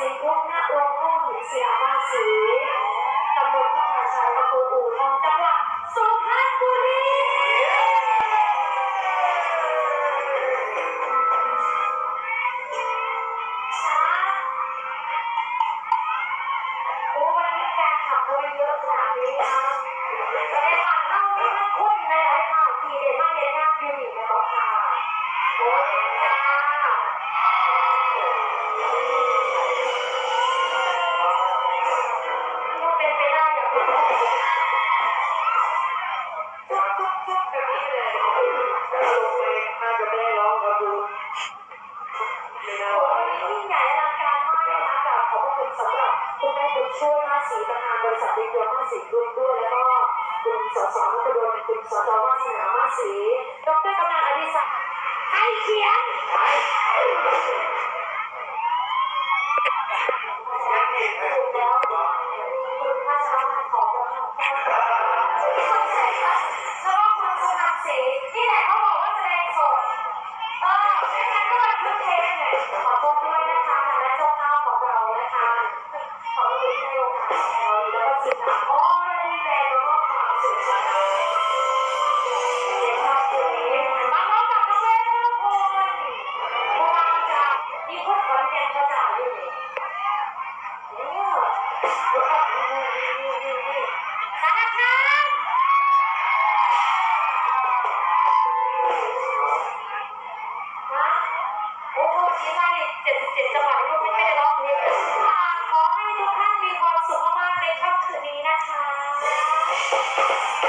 สิงห์วงหน้าองค์พ่อหิเสียมาสีตำบลพระราชายอำเภอู่ทองจังหวัดสุพรรณบุรีโอ้วันนี้การขับรถเยอะขนาดนี้นะ ช่วยภาษีประธานบริษัทดีกว่าภาษีกรุงด้วยแล้วก็กลุ่มสสนัตดลกลุ่มสจวาสนาภาษีดรกำนันอดิศักดิ์ให้เขียน ขอให้ทุกท่านมีความสุขมากๆในค่ำคืน Yeah!